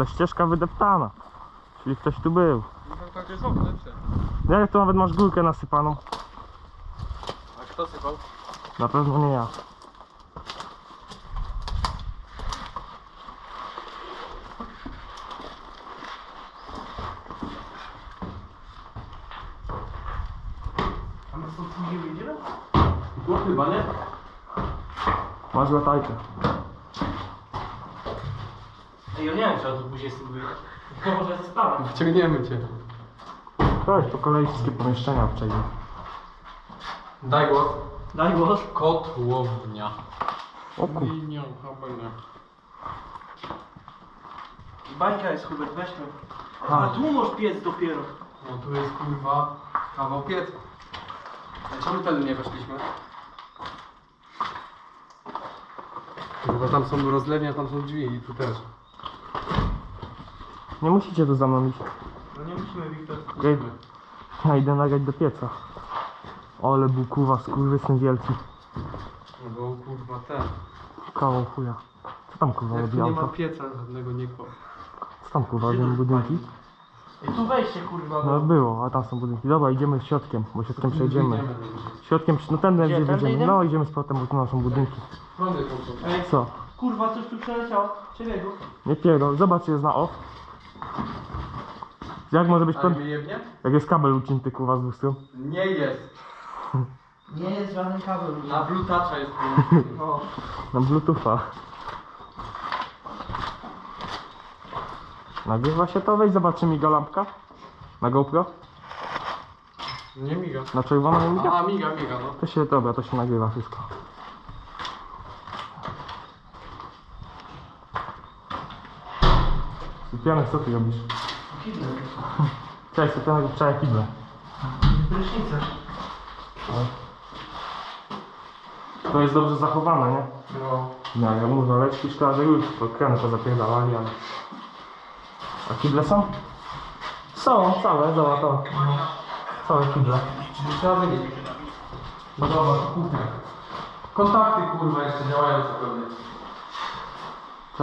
ale ścieżka wydeptana. Czyli ktoś tu był. No jest lepsze. Jak tu nawet masz górkę nasypaną? A kto sypał? Na pewno nie ja. A my stąd nie wyjdziemy? No chyba nie. Masz latajkę. Ej, ja nie wiem, czy tu później z tym wyjdę. Może zostanę. Wciągniemy cię. Chodź, po kolei wszystkie pomieszczenia przejdzie. Daj głos. Daj głos. Kotłownia. O kur... Habania. Bańka jest, Hubert, weź to. Ha. A tu masz piec dopiero. No tu jest kurwa kawał pieca. A czemu wtedy nie weszliśmy? Kurwa tam są rozlewnia, tam są drzwi i tu też. Nie musicie tu za mną iść. No nie musimy, Wiktor. Ja, idę- ja idę nagrać do pieca. Ale bukuwa, skurwysyn wielki. No bo kurwa ten. Kawał chuja. Co tam kurwa Jak robi nie ma auto? pieca żadnego nie. Co tam kurwa robią budynki? I tu wejście, kurwa. No było, a tam są budynki. Dobra, idziemy środkiem, bo środkiem przejdziemy. Idziemy. Środkiem, no ten Gdzie, gdzie tędy wyjdziemy. idziemy? No idziemy z powrotem, bo tu są budynki. Prądy. Ej, Co? kurwa, coś tu przeleciało. Przebiegło. Nie pierdol, zobacz jest na off. Jak może być Ale prąd? mnie jebnie? Jak jest kabel ucięty kurwa z dwóch stron? Nie jest. Nie jest żaden kabel. Na Blue Toucha jest połączony. No. Na bluetootha. Nagrywa się to, weź zobacz czy miga lampka. Na GoPro? Nie miga. Na czerwono nie miga? A, miga, miga, no. To się, dobra, to się nagrywa wszystko. Sypianek, co ty robisz? Kidle. Cześć, sypianek wczoraj kible. Prysznice. To jest dobrze zachowane, nie? No. No, ja mówię, leczki szkoda, że już to kremy to zapierdalali, ale... A kible są? Są, całe, zobacz to. Całe kible. Trzeba wynieść. No dobra, to kuchnia. Kontakty kurwa jeszcze działające pewnie.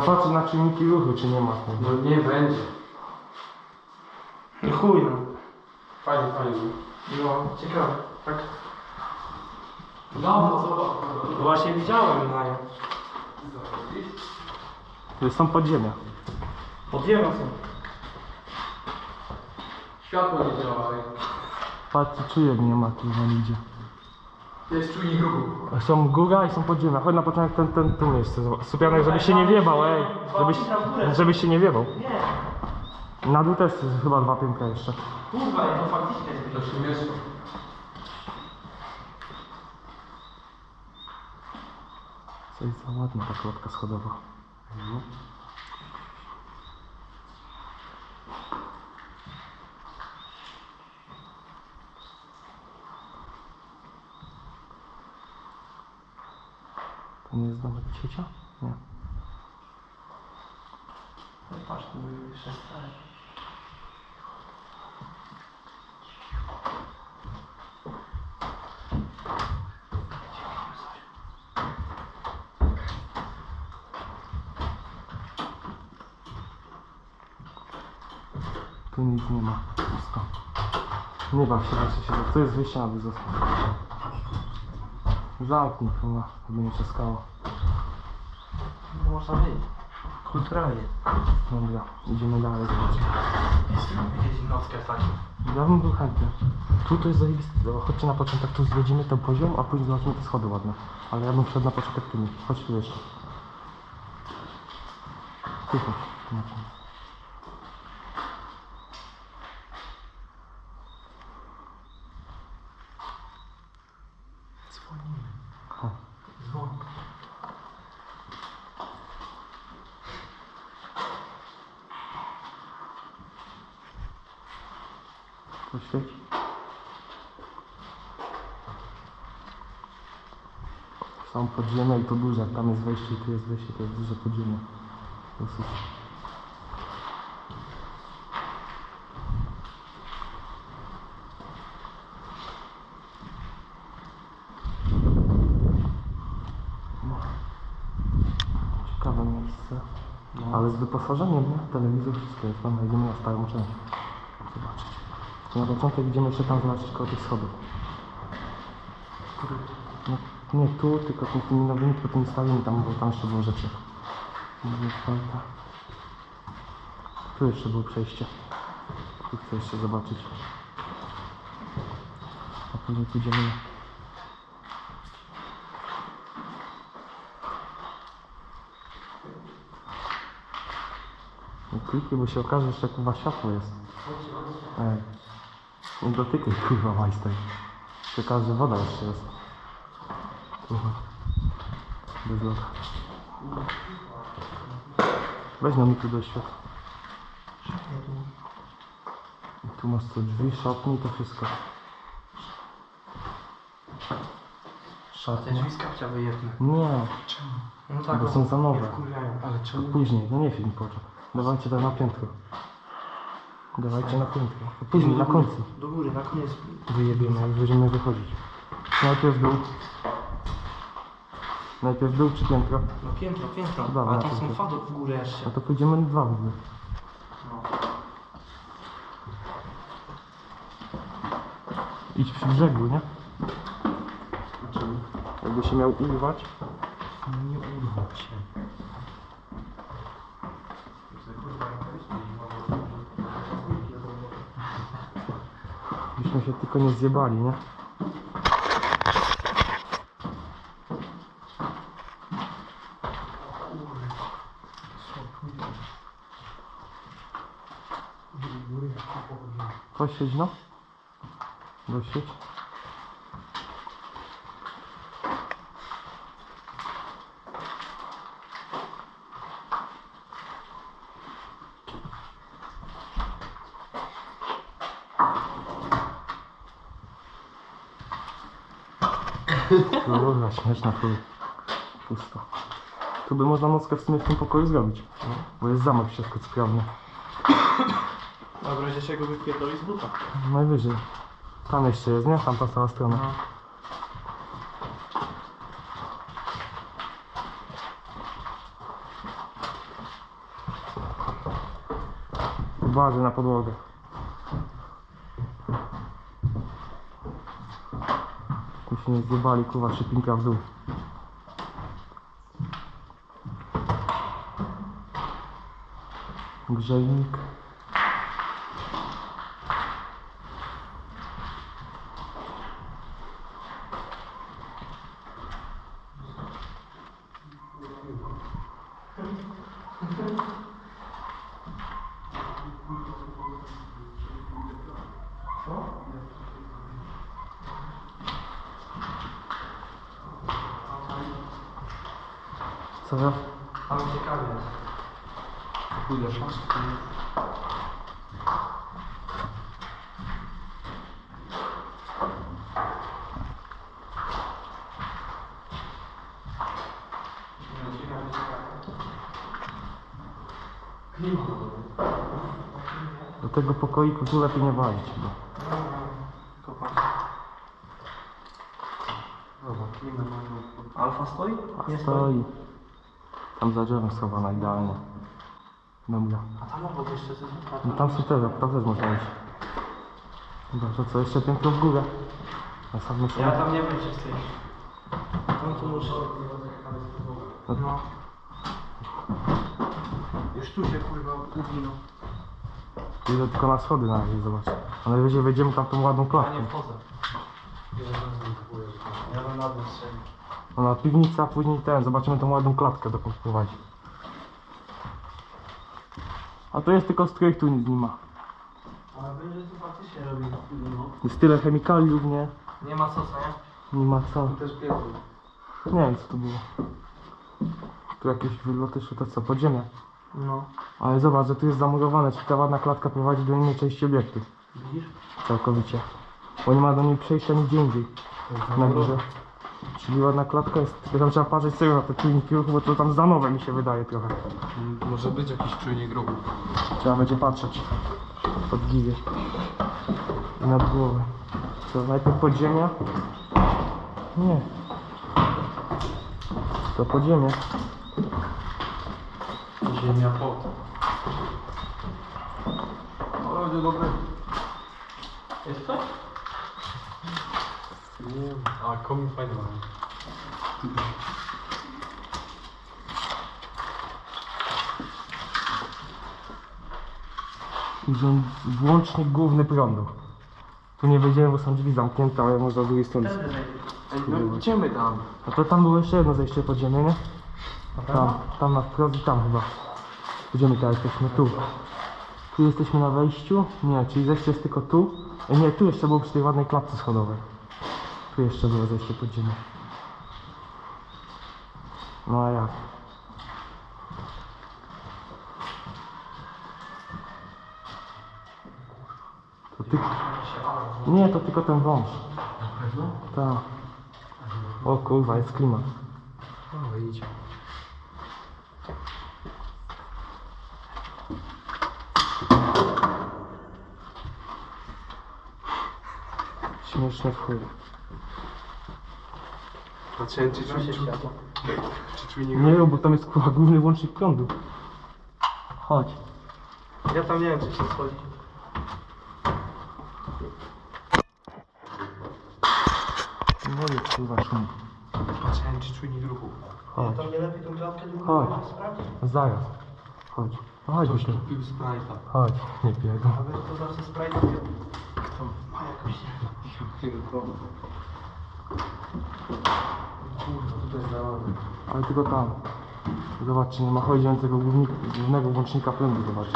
Patrzeć na czynniki ruchu, czy nie ma. No nie będzie. I chuj no. Fajnie, fajnie. No, ciekawe. Tak. No, zobacz. Właśnie widziałem na nią. To są podziemia. Podziemia są. Światło nie działa. ej. Patrzcie, czujek nie ma, kurwa, nigdzie. To jest czujnik ruchu. Są góra i są podziemia. Chodź na początek ten, ten, tu miejsce. żebyś się nie wiebał, ej. Żebyś, żebyś się nie wiebał. Nie. Na dół też jest chyba dwa piętra jeszcze. Kurwa, ja to faktycznie jest. To się mieszka. Co jest za ładna ta klatka schodowa. To nie jest domek ciocia? Nie. Patrz, tu były jeszcze stare. Tu nic nie ma. Pusto. Nie baw się, patrzcie się. Tu jest wyjście na został. Zamknij, chyba, żeby nie trzaskało. No można wyjść. Kulturalnie. Dobra, idziemy dalej. jakieś nockę w takim. Ja bym był chętny. Tu to jest zajebiste. Chodźcie na początek, tu zwiedzimy ten poziom, a później zobaczymy te schody ładne. Ale ja bym wszedł na początek tymi. Chodź tu jeszcze. Tu chodź. tu na tym. Dzwonimy. Ha. Dzwon. To świeci. Są podziemia i to duże. Tam jest wejście i tu jest wejście, to jest duże podziemie. Dosyć. No. Ciekawe miejsce. Ale ale z wyposażeniem, nie? Telewizor, wszystko jest. Tam idziemy na starą część. Zobaczyć. Na początek idziemy jeszcze tam zobaczyć koło tych schodów. No, nie tu, tylko tym- tymi nowymi, tylko tymi starymi, tam, bo tam jeszcze było rzeczy. Tu jeszcze było przejście. Tu chcę jeszcze zobaczyć. A później pójdziemy kliknij, bo się okaże, że kurwa światło jest. Ej. Nie dotykaj kurwa majster. Się że woda jeszcze jest. Kurwa. Bez locha. Weź na mi tu do światła. I tu masz te drzwi, szatni, to wszystko. Te Szatnie. drzwi z kapcia wyjebne. Nie, No tak, bo są za nowe. wkurwiają. Ale czemu? później, no nie film poczek. Dawajcie tak na piętro. Dawajcie na piętro. Później, na końcu. Do góry, na koniec. Wyjebiemy, jak będziemy wychodzić. Najpierw dół. Najpierw dół czy piętro? No piętro, piętro. Dobra, Ale tam piętro. są fadów w górę jeszcze. A to pójdziemy na dwa w ogóle. No. Idź przy brzegu, nie? Jakby się miał urwać. No nie urwał się. Byśmy się tylko nie zjebali, nie? Chodź siedź no. Go siedź. Dobra, śmieszna chuj. Pusto. Tu by można nockę w sumie w tym pokoju zrobić. Bo jest zamek w środku sprawny. Dobra, gdzie się go wypierdoli z buta. Najwyżej. Tam jeszcze jest, nie? Tam ta cała strona. No. Uważaj na podłogę. Tu się nie zjebali, kuwa, szybinka w dół. Grzejnik. Co za... Tam ciekawie. Pójdę flaszkę. Do tego pokoiku tu lepiej nie walić. Bo... Kopać. Dobra, klimę mają. Alfa stoi? A stoi. Tam za drzewem schowana idealnie. Dobra. A tam obok jeszcze coś No tam są te, tam też można iść. Dobra, to co, jeszcze piętro w górę. Na samym Ja tam nie wiem, czy chcesz. Tam tu muszę. No. Już tu się kurwa uginął. Idę tylko na schody na razie, zobacz. A najwyżej wejdziemy tam tą ładną Ja klatkę. nie wchodzę. Ja bym na dół strzelił. No na piwnica, później ten, zobaczymy tą ładną klatkę dokąd prowadzi. A to jest tylko strój, tu nic nie ma. Ale będzie tu faktycznie robił. No. Jest tyle chemikaliów, nie? Nie ma co, co nie? Nie ma co. Tu też piekło. Nie wiem co to było. Tu jakieś wyloty, czy to co, podziemia. No. Ale zobacz, że tu jest zamurowane, czyli ta ładna klatka prowadzi do innej części obiektu. Widzisz? Całkowicie. Bo nie ma do niej przejścia nigdzie indziej. Na górze. Czyli ładna klatka jest. Tylko tam trzeba patrzeć serio na te czujniki ruchu, bo to tam za nowe mi się wydaje trochę. Może być jakiś czujnik ruchu. Trzeba będzie patrzeć. Pod giwie. I nad głowę. Co, najpierw podziemia? Nie. To podziemie. Ziemia pot. O, dzień dobry. Jest to? Nie. A komin fajny. Urząd, włącznik główny prądu. Tu nie wejdziemy, bo są drzwi zamknięte, ale można z drugiej strony. Ej, no idziemy tam. A to tam było jeszcze jedno zejście podziemie, nie? Tam, tam na wprost i tam chyba. Idziemy teraz, jesteśmy tu. Tu jesteśmy na wejściu? Nie, czyli zejście jest tylko tu. E, nie, tu jeszcze było przy tej ładnej klapce schodowej. Tu jeszcze było zejście podziemie. No a jak? To ty... Nie, to tylko ten wąż. Na pewno? Tak. O kurwa, jest klimat. O, idzie. Śmieszne w chuj. Czujnik... Nie rób, bo tam jest kurwa główny włącznik prądu. Chodź. Ja tam nie wiem, czy się schodzi. Jest kurwa szum. Czy czujnik ruchu. Chodź. To nie lepiej tą klatkę Chodź. sprawdzić? Zaraz. Chodź. No chodź Ktoś tu. tu pił Sprite'a. Chodź. Nie pierdol. A wy to zawsze sprite robią. Kto ma zalane. Ale tylko tam. Zobacz, czy nie ma chodzącego głównika, głównego włącznika prądu, zobacz.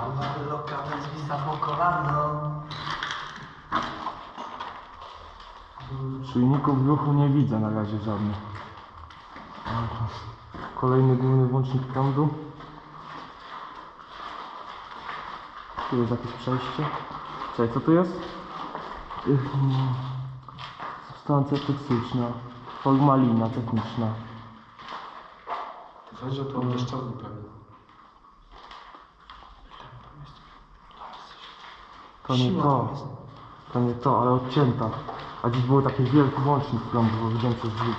Ale loka bez wisa po kolano. Czujników ruchu nie widzę na razie żadnych. Kolejny główny włącznik prądu. Tu jest jakieś przejście. Czekaj, co tu jest? Substancja toksyczna. Formalina techniczna. Że to nieszczęsny pewnie. To nie Siła to. jest. To nie to, ale odcięta. A dziś był taki wielki włącznik prądu, bo widziałem przez drzwi.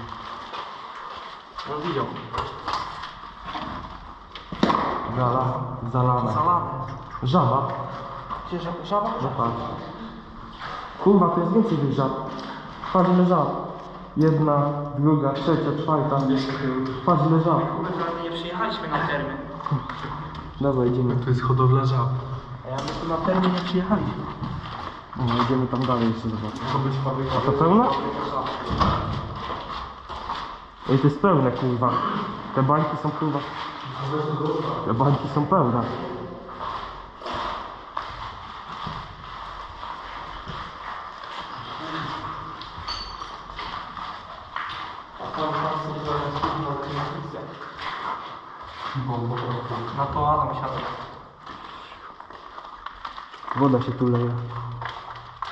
On widział. Zala, zalane. Zalane. Żaba. Gdzie żaba? Żaba? No patrz. Kurwa, to jest więcej tych żab. Ile żab. Jedna, druga, trzecia, czwarta. Ile żab. Kurde, prawie nie przyjechaliśmy na termin. Dobra, idziemy. To jest hodowla żab. A ja my tu na termin nie przyjechaliśmy. No, idziemy tam dalej jeszcze zobaczyć. To być fabryka. A to pełne? Ej, to jest pełne, kurwa. Te bańki są, kurwa. Te bańki są pełne. Na to Adam siadł. Woda się tu leje.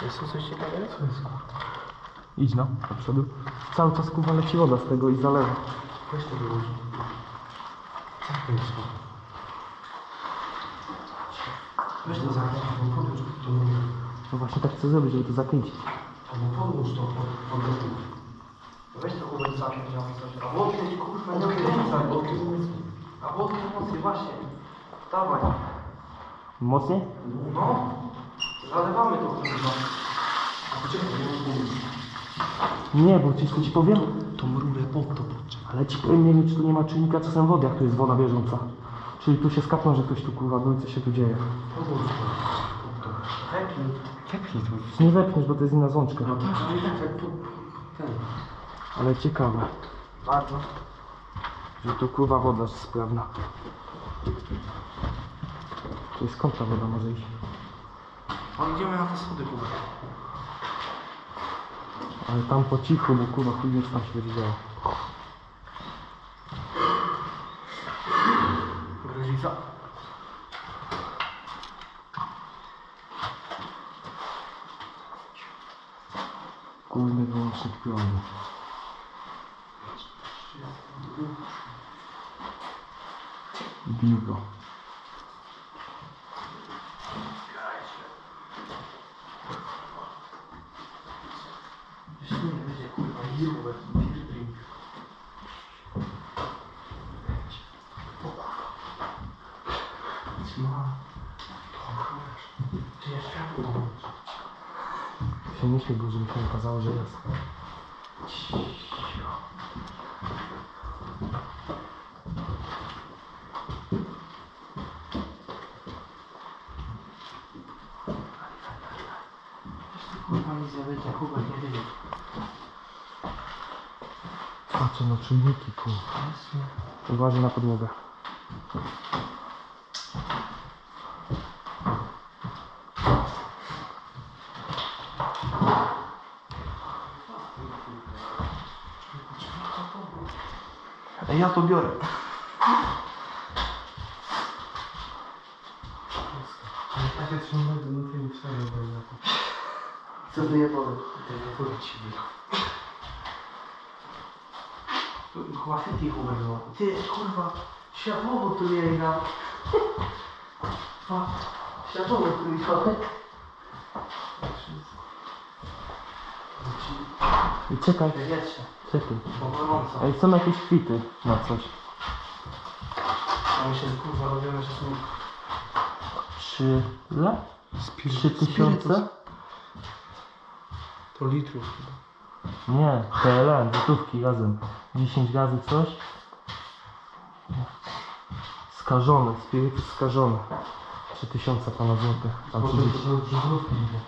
Jest tu coś ciekawego? To jest kurwa. Idź no, do przodu. Cały czas kurwa leci woda z tego i zalewa. Weź to wyłóż. Co to jest? Weź to zakręć. No podłóż to mówię. No właśnie tak chcę zrobić, żeby to zakręcić. No podłóż to pod, pod deszczu. Weź to kubek zakręć. A odkręć, kurwa, nie odkręcaj. A odkręć mocniej, właśnie. Dawaj. Mocniej? No. Zalewamy to kurwa. A poczekaj, nie mam pomysłu. Nie, bo ci, co ci powiem? Tą rurę pod to podczep. Ale ci powiem, nie wiem czy tu nie ma czujnika czasem wody, jak tu jest woda bieżąca. Czyli tu się skapną, że ktoś tu kurwa był i co się tu dzieje. Podłóż to. Pod to. Hepnij. Kepnij to. Nie wepchniesz, bo to jest inna złączka. No tak, ale tak. Ten. Ale ciekawe, Bardzo. Że tu kurwa woda jest sprawna. Czyli skąd ta woda może iść? No idziemy na te schody kurwa. Ale tam po cichu, bo kurwa chuj co tam się będzie działo. Gruzica. Główny wyłącznik prądu. Днюга. Финишный грузовик не показал желез. Kurwa nic nie wyjdzie. Patrzę na czujniki, kurwa. Uważaj na podłogę. Ej, ja to biorę. Takie trzymamy do tej cztery Co ty nie powiesz? Chyba City Hubert było. Ty, kurwa, światłowo tu nie gra. Kurwa, Światłowo tu nie gra. I czekaj, Wietrze, czekaj. bo gorąco. Ej, są jakieś kwity na coś. A my się kurwa robimy, że są... Trzy... ile? Trzy tysiące? To litrów chyba. Nie, PLN, gotówki razem. 10 razy coś. Skażony, spirytus skażony. 3000 pana złotych. Tam 30. żubrówki idzie.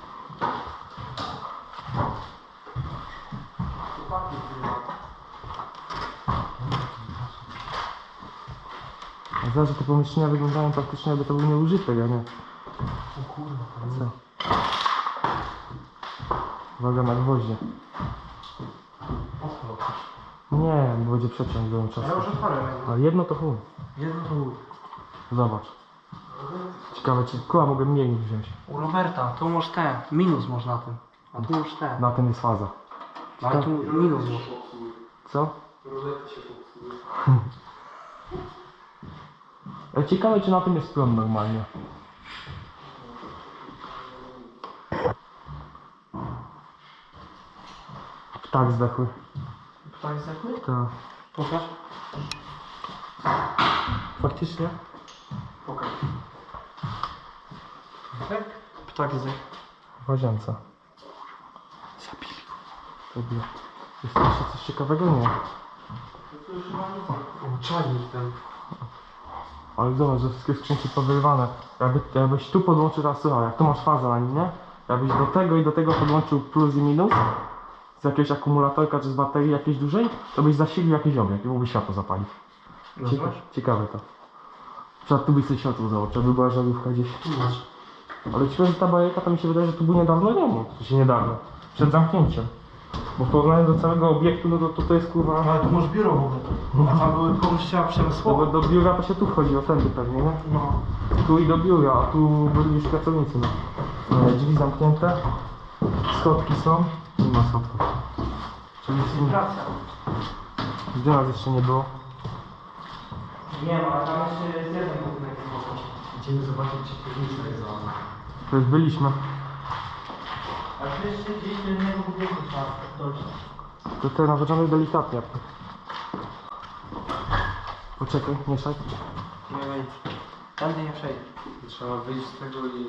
Chłopaki, kurwa. A Zaraz, że te pomieszczenia wyglądają praktycznie jakby to był nieużytek, a nie. O kurwa, Co? Uwaga na gwoździe. Nie, bo będzie przeciąg do Ja już. A jedno to chuj. Jedno to mój. Zobacz. Ciekawe, czy koła mogę mniej wziąć. U Roberta, tu masz te, minus masz na tym. A tu masz te. Na tym jest faza. Ale tu minus masz. Co? Ej, Ciekawe, czy na tym jest prąd normalnie. Ptak zdechły. Ptak zdechły? Tak. Pokaż. Faktycznie? Pokaż. Tak? Ptak zdechł. W łazience. Zabili go. Tobie. Jest jeszcze coś ciekawego? Nie. Czajnik ten. Ale zobacz, że wszystkie skrzynki powyrywane. Jakby, jakbyś tu podłączył teraz, jak tu masz fazę na nim, nie? Jakbyś do tego i do tego podłączył plus i minus z jakiegoś akumulatorka czy z baterii jakiejś dużej, to byś zasilił jakiś obiekt i mógłbyś światło zapalić. Cieka Rozumiesz? ciekawe to. Przykład tu byś sobie światło założył, by była żarówka gdzieś. Masz. Ale ci powiem, że ta bajeka to mi się wydaje, że tu był niedawno remont. To się niedawno. Przed zamknięciem. Bo w porównaniu do całego obiektu, no to, to, to jest kurwa... Ale tu masz biuro w ogóle. A tam były pomyślenia No bo przemysłowe. do biura to się tu wchodzi, o tędy pewnie, nie? No. Tu i do biura, a tu byli już pracownicy. No. E, Drzwi zamknięte, schodki są, nie ma schodków. Praca. Gdzie nas jeszcze nie było? Nie ma, ale tam jeszcze jest jeden budynek spoko. Idziemy zobaczyć, czy piwnica jest za. To już byliśmy. Ale to jeszcze gdzieś do innego budynku trzeba dojść. To te narzeczamy delikatnie. Poczekaj, mieszaj. Nie wejdziesz. Tędy nie przejdziesz. Trzeba wyjść z tego i...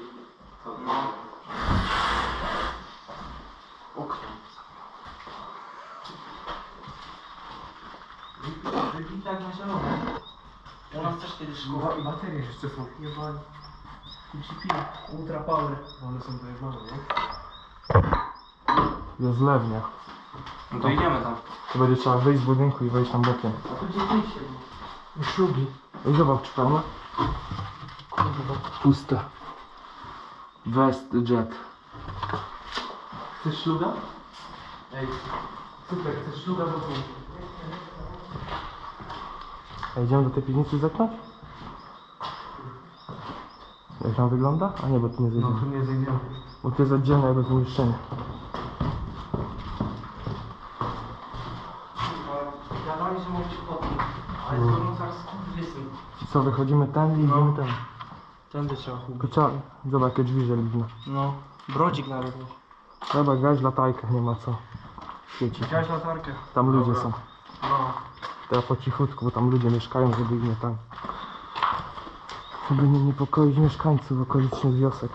Okno. I tak na zielono. U nas też kiedyś szkoła. I baterie jeszcze są. Jebani. GP. Ultra Power. One są dojebane, nie? Jest lewnie. No to idziemy tam. To będzie trzeba wyjść z budynku i wejść tam bokiem. A tu gdzie wyjście? I szlugi. I zobacz, czy pełne? Puste. West jet. Chcesz szluga? Ej, super, chcesz szluga do? A idziemy do tej piwnicy zepnąć? Jak tam wygląda? A nie, bo tu nie No zejdziemy. tu nie zejdziemy. Bo to jest oddzielne jakby pomieszczenie. Wiadomo, że o tym. Ale to no zaraz wysyn. I co, wychodzimy ten i idziemy ten. Tędy trzeba Tylko trzeba, zobacz jakie drzwi żelibne. No. Brodzik nawet. Trzeba grać latajkę, nie ma co. Świeci. Widziałeś latarkę? Tam ludzie Dobra. są. No. Teraz po cichutku, bo tam ludzie mieszkają, żeby ich nie tam. Aby nie niepokoić mieszkańców okolicznych wiosek.